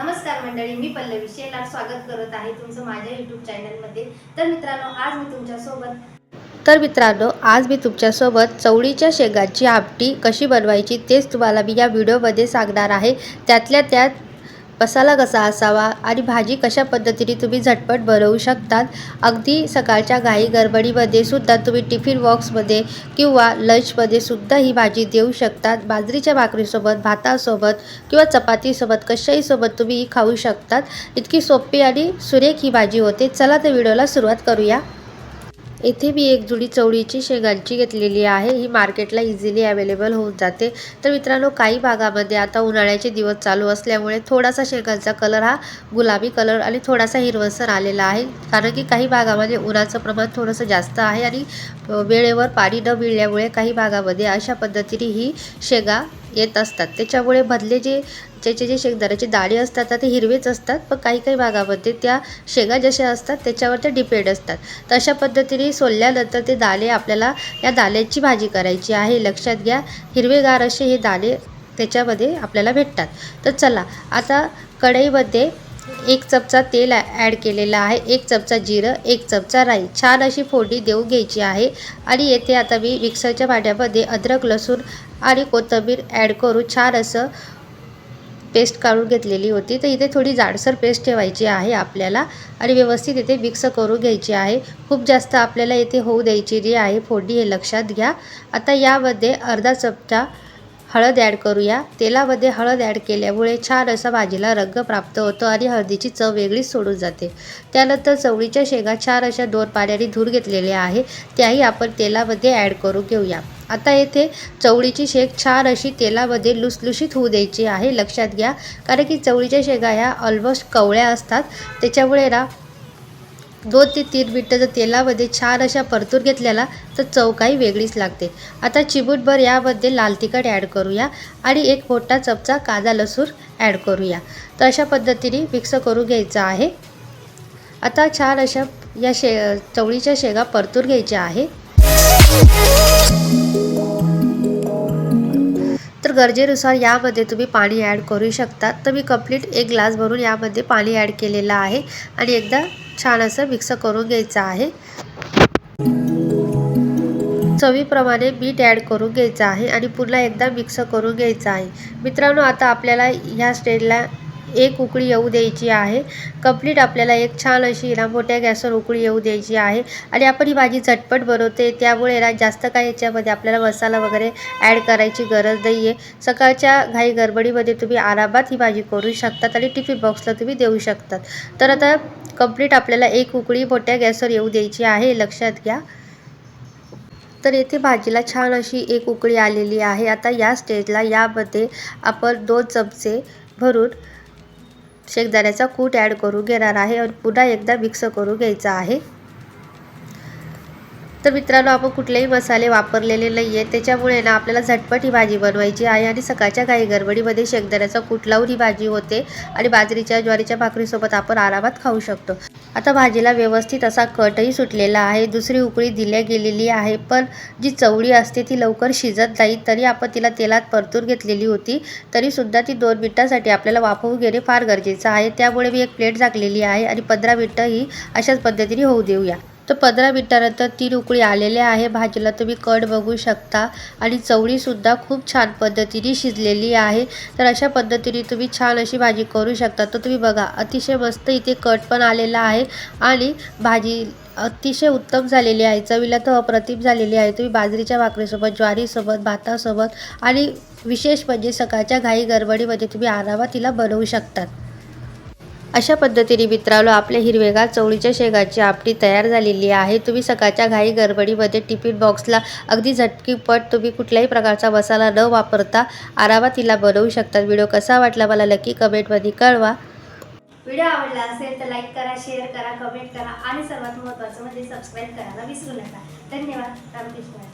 नमस्कार मंडळी मी पल्लवी शेलार स्वागत करत आहे तुमचं माझ्या यूट्यूब चॅनलमध्ये तर मित्रांनो आज मी तुमच्यासोबत तर मित्रांनो आज मी तुमच्यासोबत चवळीच्या शेंगाची आपटी कशी बनवायची तेच तुम्हाला मी या व्हिडिओमध्ये सांगणार आहे. त्यातल्या त्यात मसाला कसा असावा आणि भाजी कशा पद्धतीने तुम्ही झटपट बनवू शकतात अगदी सकाळच्या घाई गडबडीमध्ये सुद्धा तुम्ही टिफिन बॉक्समध्ये किंवा लंचमध्ये सुद्धा ही भाजी देऊ शकतात. बाजरीच्या भाकरीसोबत भातासोबत किंवा चपातीसोबत कशाहीसोबत तुम्ही ही खाऊ शकतात. इतकी सोपी आणि सुरेख ही भाजी होते. चला तर व्हिडिओला सुरुवात करूया. येथे मी एक जुडी चवळीची शेंगांची घेतलेली आहे. ही मार्केटला इझिली अवेलेबल होऊन जाते. तर मित्रांनो काही भागामध्ये आता उन्हाळ्याचे दिवस चालू असल्यामुळे थोडासा शेंगांचा कलर हा गुलाबी कलर आणि थोडासा हिरवसर आलेला आहे. कारण की काही भागामध्ये उन्हाचं प्रमाण थोडंसं जास्त आहे आणि वेळेवर पाणी न मिळल्यामुळे काही भागामध्ये अशा पद्धतीने ही शेंगा येत असतात. त्याच्यामुळे मधले जे त्याचे जे शेंगदाण्याचे दाणे असतात तर ते हिरवेच असतात. पण काही काही भागामध्ये त्या शेंगा जशा असतात त्याच्यावर ते डिपेंड असतात. तर अशा पद्धतीने सोलल्यानंतर ते दाले आपल्याला या दाल्याची भाजी करायची आहे. लक्षात घ्या हिरवेगार असे हे दाले त्याच्यामध्ये आपल्याला भेटतात. तर चला आता कढईमध्ये एक चमचा तेल ॲड केलेलं आहे एक चमचा जिरं एक चमचा राई. छान अशी फोडणी देऊ घ्यायची आहे. आणि येथे आता मी मिक्सरच्या भांड्यामध्ये अद्रक लसूण आणि कोथिंबीर ॲड करून छान असं पेस्ट काढून घेतलेली होती. तर इथे थोडी जाडसर पेस्ट ठेवायची आहे आपल्याला. आणि व्यवस्थित इथे मिक्स करून घ्यायची आहे. खूप जास्त आपल्याला इथे होऊ द्यायची जी आहे. फोडणी हे लक्षात घ्या. आता यामध्ये अर्धा चमचा हळद ॲड करूया. तेलामध्ये हळद ॲड केल्यामुळे छान असा भाजीला रंग प्राप्त होतो आणि हळदीची चव वेगळीच सोडून जाते. त्यानंतर चवळीच्या शेंगा छान अशा दोन पाण्याने धूर घेतलेल्या आहे त्याही आपण तेलामध्ये ॲड करून घेऊया. आता येथे चवळीची शेंग छान अशी तेलामध्ये लुसलुशीत होऊ द्यायची आहे. लक्षात घ्या कारण की चवळीच्या शेंगा ह्या ऑलमोस्ट कवळ्या असतात. त्याच्यामुळे ना दोन ते तीन मिनटं जर तेलामध्ये छान अशा परतून घेतल्याला तर चव काही वेगळीच लागते. आता चिमूटभर यामध्ये लाल तिखट ॲड करूया आणि एक मोठा चमचा कांदा लसूण ॲड करूया. तर अशा पद्धतीने मिक्स करून घ्यायचं आहे. आता छान अशा या शे चवळीच्या शेंगा परतून घ्यायच्या आहे. तर गरजेनुसार यामध्ये तुम्ही पाणी ॲड करू शकता. तर मी कंप्लीट एक ग्लास भरून यामध्ये पाणी ॲड केलेलं आहे आणि एकदा छान असं मिक्स करून घ्यायचं आहे. चवीप्रमाणे मीठ ॲड करून घ्यायचं आहे आणि पुन्हा एकदा मिक्स करून घ्यायचं आहे. मित्रांनो आता आपल्याला ह्या स्टेजला एक उकळी येऊ द्यायची आहे. कंप्लीट आपल्याला एक छान अशी ना मोठ्या गॅसवर उकळी येऊ द्यायची आहे. आणि आपण ही भाजी झटपट बनवते त्यामुळे ना जास्त काय याच्यामध्ये आपल्याला मसाला वगैरे ॲड करायची गरज नाही आहे सकाळच्या घाई गडबडीमध्ये तुम्ही आरामात ही भाजी करू शकतात आणि टिफिन बॉक्सला तुम्ही देऊ शकतात. तर आता कंप्लीट आपल्याला एक उकळी मोठ्या गॅसवर येऊ द्यायची आहे लक्षात घ्या. तर येथे भाजीला छान अशी एक उकळी आलेली आहे. आता या स्टेजला यामध्ये आपण दोन चमचे भरून शेंगदाण्याचा कूट ॲड करून घेणार आहे आणि पुन्हा एकदा मिक्स करून घ्यायचा आहे. तर मित्रांनो आपण कुठलेही मसाले वापरलेले नाही आहे त्याच्यामुळे ना आपल्याला झटपट ही भाजी बनवायची आहे आणि सकाळच्या काही गडबडीमध्ये शेंगदाण्याचा कूट लावून ही भाजी होते आणि बाजरीच्या ज्वारीच्या भाकरीसोबत आपण आरामात खाऊ शकतो. आता भाजीला व्यवस्थित असा कटही सुटलेला आहे. दुसरी उकळी दिल्या गेलेली आहे पण जी चवळी असते ती लवकर शिजत नाही. तरी आपण तिला तेलात परतून घेतलेली होती. तरीसुद्धा ती दोन मिनटासाठी आपल्याला वाफवून घेणे फार गरजेचं आहे. त्यामुळे मी एक प्लेट झाकलेली आहे आणि पंधरा मिनटं ही अशाच पद्धतीने होऊ देऊया. तर पंधरा मिनटानंतर तीन उकळी आलेल्या आहे. भाजीला तुम्ही कट बघू शकता. आणि चवळीसुद्धा खूप छान पद्धतीने शिजलेली आहे. तर अशा पद्धतीने तुम्ही छान अशी भाजी करू शकता. तर तुम्ही बघा अतिशय मस्त इथे कट पण आलेला आहे. आणि भाजी अतिशय उत्तम झालेली आहे. चवीला तर अप्रतिम झालेली आहे. तुम्ही बाजरीच्या भाकरीसोबत ज्वारीसोबत भातासोबत आणि विशेष म्हणजे सकाळच्या घाई गडबडीमध्ये तुम्ही आरामात तिला बनवू शकतात. अशा पद्धतीने मित्रांनो आपल्या हिरवेगार चवळीच्या शेगाची आपटी तयार झालेली आहे. तुम्ही सकाळच्या घाई गडबडीमध्ये टिफिन बॉक्सला अगदी झटकीपट तुम्ही कुठल्याही प्रकारचा मसाला न वापरता आरामात तिला बनवू शकता. व्हिडिओ कसा वाटला मला नक्की कमेंटमध्ये कळवा. व्हिडिओ आवडला असेल तर लाईक करा शेअर करा कमेंट करा आणि सर्वात महत्त्वाचं म्हणजे सबस्क्राईब करायला विसरू नका. धन्यवाद. रामकृष्ण.